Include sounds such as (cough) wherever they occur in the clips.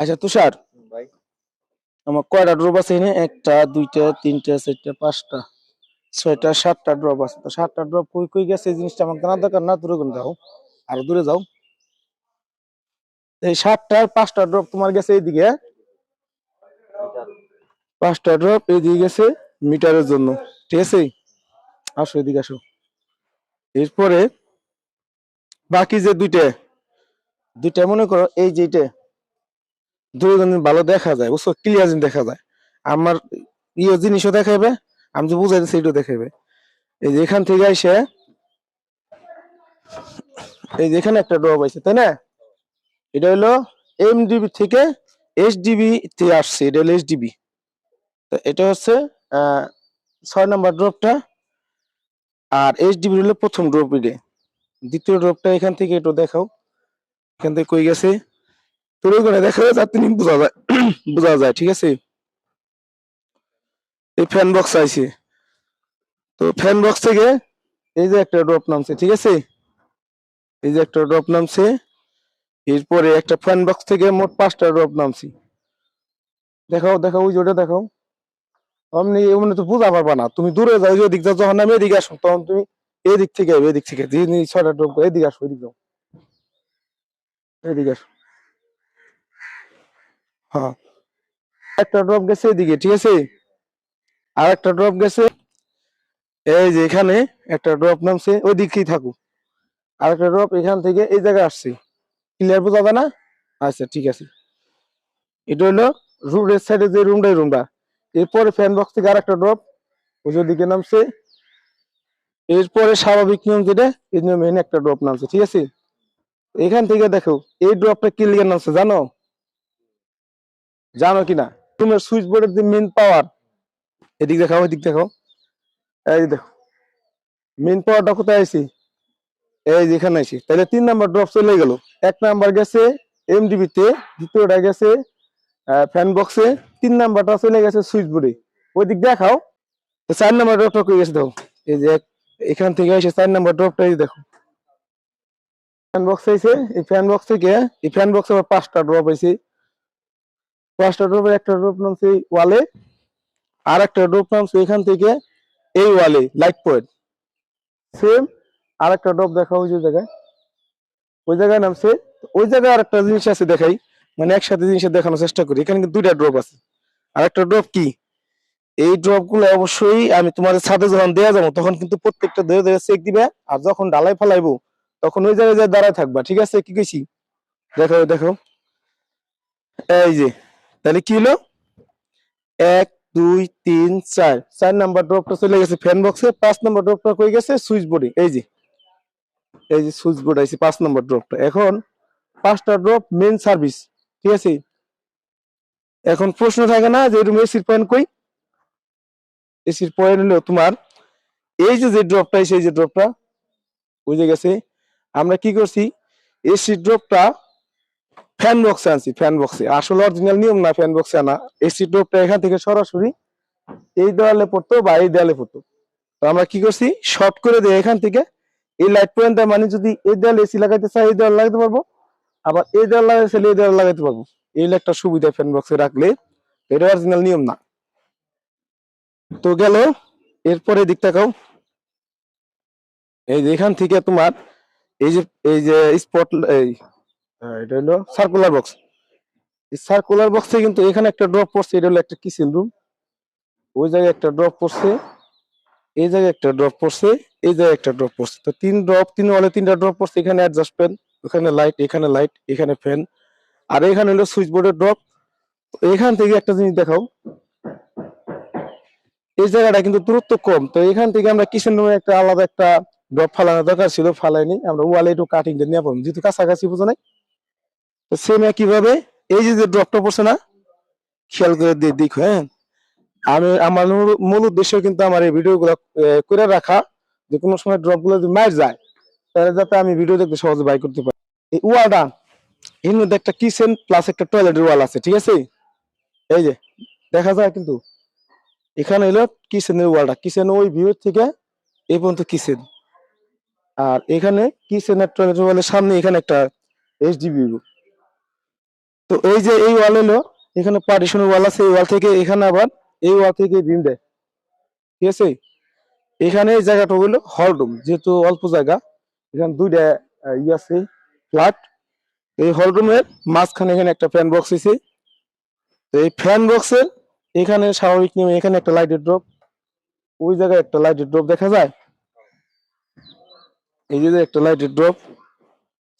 আচ্ছা তুষার। ভাই। আমার কয়টা ড্রপ আছে এনে একটা দুইটা তিনটা চারটা পাঁচটা। ছয়টা সাতটা ড্রপ আছে। তো সাতটা ড্রপ কই কই গেছে এই জিনিসটা আমার জানার দরকার না? দূরে কোন যাও। আরও দূরে যাও। এই সাতটার পাঁচটা ড্রপ তোমার গেছে এইদিকে হ্যাঁ? পাঁচটা ড্রপ এইদিকে গেছে মিটারের জন্য। ঠিক আছে? আসো এদিকে আসো। এরপরে বাকি যে দুইটা দুইটা মনে করো এই যেটা দুইজন ভালো দেখা যায়, বুঝছ? ক্লিয়ার দেখা যায়। আমার ইয়ে জিনিসও দেখাবে আমি যে বুঝাইতেছি এটাও দেখাবে এই যে এখান থেকে এসে এই যে এখানে একটা ড্রপ আছে তাই না? এটা হলো এমডিবি থেকে এইচডিবি তে আসছে, এটা হলো এইচডিবি তো এটা হচ্ছে ছয় নম্বর ড্রপটা, আর এইচডিবি হলো প্রথম ড্রপ এটা। দ্বিতীয় ড্রপটা এখান থেকে একটু দেখাও। এখান থেকে কই গেছে? তোর ওখানে দেখা যায় যাতে বোঝা যায় (clears throat) বোঝা যায়, ঠিক আছে? এই ফ্যান বক্স আইছে। তো ফ্যান বক্স থেকে এই যে একটা ড্রপ নামছে, ঠিক আছে? এই যে একটা ড্রপ নামছে, এরপরে একটা ফ্যান বক্স থেকে মোট পাঁচটা ড্রপ নামছি। দেখাও দেখাও, ওই যে ওটা দেখাও। অমনি এমনি তো বোঝা পারবা না। তুমি দূরে যাও, ওই দিক যাও যখন আমি এদিকে আসো তখন তুমি এদিক থেকে এদিক থেকে। যে ছয়টা ড্রপ এদিকে আসো, এদিকে যাও। এদিকে আসো। হ্যাঁ। একটা ড্রপ গেছে এদিকে, ঠিক আছে? আর একটা ড্রপ গেছে, এই যে এখানে একটা ড্রপ নামছে ওই থাকুক। আর একটা ড্রপ এখান থেকে এই জায়গায় আসছে। ক্লিয়ার বোঝা যায় না? আচ্ছা ঠিক আছে। এটা হলো রুমের সাইডে যে রুমটা রুমটা এরপরে ফ্যান বক্স থেকে আর একটা ড্রপ যে দিকে নামছে। এরপরে স্বাভাবিক নিয়ম যেটা, এই নিয়মে একটা ড্রপ নামছে, ঠিক আছে? এখান থেকে দেখো, এই ড্রপটা ক্লিয়ার নামছে, জানো? জানো কিনা? রুমের সুইচ বোর্ডের যে মেন পাওয়ার এদিক দেখাও এদিক দেখাও। এই দেখো মেন পাওয়ারটা কোথায় আইছি এই যে এখানে আইছি তাহলে তিন নাম্বার ড্রপ চলে গেল। এক নাম্বার গেছে এমডিবি তে, দ্বিতীয়টা গেছে ফ্যান বক্সে তিন নাম্বারটা চলে গেছে সুইচ বোর্ডে ওই দিক দেখাও চার নাম্বার ড্রপটা কই গেছে দেখো? এই যে এখান থেকে এসে চার নাম্বার ড্রপটা এই দেখো। ফ্যান বক্স আইছে এই ফ্যান বক্স থেকে, এই ফ্যান বক্সে আবার পাঁচটা ড্রপ আইছে পাঁচটা ড্রপের একটা ড্রপ নামছে ওয়ালে আর একটা ড্রপ নামছে এখান থেকে এই ওয়ালে লাইট পয়েন্ট সেম আর একটা ড্রপ দেখা ওই যে জায়গায়। ওই জায়গায় নামছে। ওই জায়গায় আর একটা জিনিস আছে দেখাই। মানে একসাথে জিনিসটা দেখানোর চেষ্টা করি। এখানে কিন্তু দুইটা ড্রপ আছে। আর একটা ড্রপ কি? এই ড্রপগুলো অবশ্যই আমি তোমার ছাদে যখন দেয়া যাব, তখন কিন্তু প্রত্যেকটা ধরে ধরে চেক দিবে। আর যখন ডালাই ফেলাইবো, তখন ওই জায়গায় দাঁড়ায় থাকবা। ঠিক আছে? কি কইছি? দেখো দেখো এই যে তাহলে কি হলো? এক, দুই, তিন, চার। চার নাম্বার ড্রপটা চলে গেছে ফ্যান বক্সে পাঁচ নাম্বার ড্রপটা কই গেছে? সুইচ বোর্ডে এই যে এই যে সুইচ বোর্ড আইছে পাঁচ নাম্বার ড্রপটা এখন পাঁচটা ড্রপ মেন সার্ভিস ঠিক আছে? এখন প্রশ্ন থাকে না যে এরকম এসির পয়েন্ট কই? এসির পয়েন্ট হলো তোমার, এই যে যে ড্রপটা এসে এই যে ড্রপটা বুঝে গেছে? আমরা কি করছি? এসি ড্রপটা ফ্যান বক্সে আনছি ফ্যান বক্সে আসলে অরিজিনাল নিয়ম না ফ্যান বক্সে আনা। এসি ড্রপটা এখান থেকে সরাসরি এই দেওয়ালে পড়তো বা এই দেওয়ালে পড়তো। আমরা কি করছি? শর্ট করে দিই এখান থেকে এই লাইট পয়েন্টটা মানে যদি এই দেওয়ালে এসি লাগাইতে চাই, এই দেওয়াল লাগাইতে পারব। আবার এই দেওয়াল লাগাইতে চাইলে এই দেওয়াল লাগাইতে পারব। এই একটা সুবিধা ফ্যান বক্সে রাখলে এটা অরিজিনাল নিয়ম না। তো গেল, এরপরে দিক তাকাও এই যে এখান থেকে তোমার এই যে এই যে স্পট এই এটা হলো সার্কুলার বক্স এই সার্কুলার বক্সে কিন্তু এখানে একটা ড্রপ পড়ছে, এটা হলো একটা কিচেন রুম ওই জায়গায় একটা ড্রপ পড়ছে, এই জায়গায় একটা ড্রপ পড়ছে, এই জায়গায় একটা ড্রপ পড়ছে। তো তিন ড্রপ তিন ওয়ালে তিনটা ড্রপ পড়ছে, এখানে অ্যাডজাস্ট ফ্যান ওখানে লাইট এখানে লাইট এখানে ফ্যান আর এখানে হলো সুইচ বোর্ডের ড্রপ এখান থেকে একটা জিনিস দেখাও। এই জায়গাটা কিন্তু দূরত্ব কম। তো এখান থেকে আমরা কিচেন রুমে একটা আলাদা একটা ড্রপ ফালানো দরকার ছিল, ফালাইনি। আমরা ওয়ালে একটু কাটিং নিয়ে পড়লাম। যেহেতু কাছাকাছি, বুঝো নাই? তো সেম একইভাবে, এই যে যে ড্রপটা পড়ছে না, খেয়াল করে দিক হ্যাঁ। আমি আমার মূল- উদ্দেশ্য কিন্তু আমার এই ভিডিও গুলো করে রাখা, যে কোনো সময় ড্রপগুলো যদি মার যায়, তাহলে যাতে আমি ভিডিও দেখতে সহজে বাই করতে পারি। এই ওয়ালটা, এর মধ্যে একটা কিচেন প্লাস একটা টয়লেটের ওয়াল আছে, ঠিক আছে? এই যে, দেখা যায় কিন্তু, এখানে হলো কিচেনের ওয়ালটা কিচেন ওই ভিউ থেকে এই পর্যন্ত কিচেন আর এখানে কিচেন আর টয়লেটের ওয়ালের সামনে এখানে একটা এইচডিবি তো এই যে এই ওয়াল এলো, এখানে পার্টিশনের ওয়াল আছে, এই ওয়াল থেকে এখানে আবার এই ওয়াল থেকে বিম দেয়। ঠিক আছে? এখানে এই জায়গাটা হলো হল রুম যেহেতু অল্প জায়গা, এখানে দুইটা ই আছে ফ্ল্যাট এই হল রুমের মাঝখানে এখানে একটা ফ্যান বক্স আছে। এই ফ্যান বক্সের এখানে স্বাভাবিক নিয়মে এখানে একটা লাইটের ড্রপ ওই জায়গায় একটা লাইটের ড্রপ দেখা যায়। এই যে একটা লাইটের ড্রপ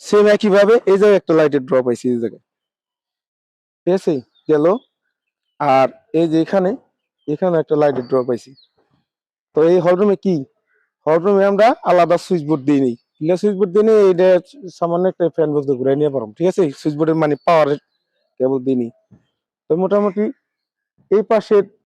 সেম একইভাবে এই জায়গায় একটা লাইটের ড্রপ আছে এই জায়গায়। ঠিক গেল। আর এই যে এখানে এখানে একটা লাইটের ড্র পাইছি। তো এই হলরুমে কি? হলরুমে আমরা আলাদা সুইচ বোর্ড দিই নি সুইচ বোর্ড দিই এটা সামান্য একটা ফ্যান বলতে ঘুরে নিয়ে পারো ঠিক আছে? সুইচ বোর্ডের মানে পাওয়ার কেবল দিই তো মোটামুটি এই পাশের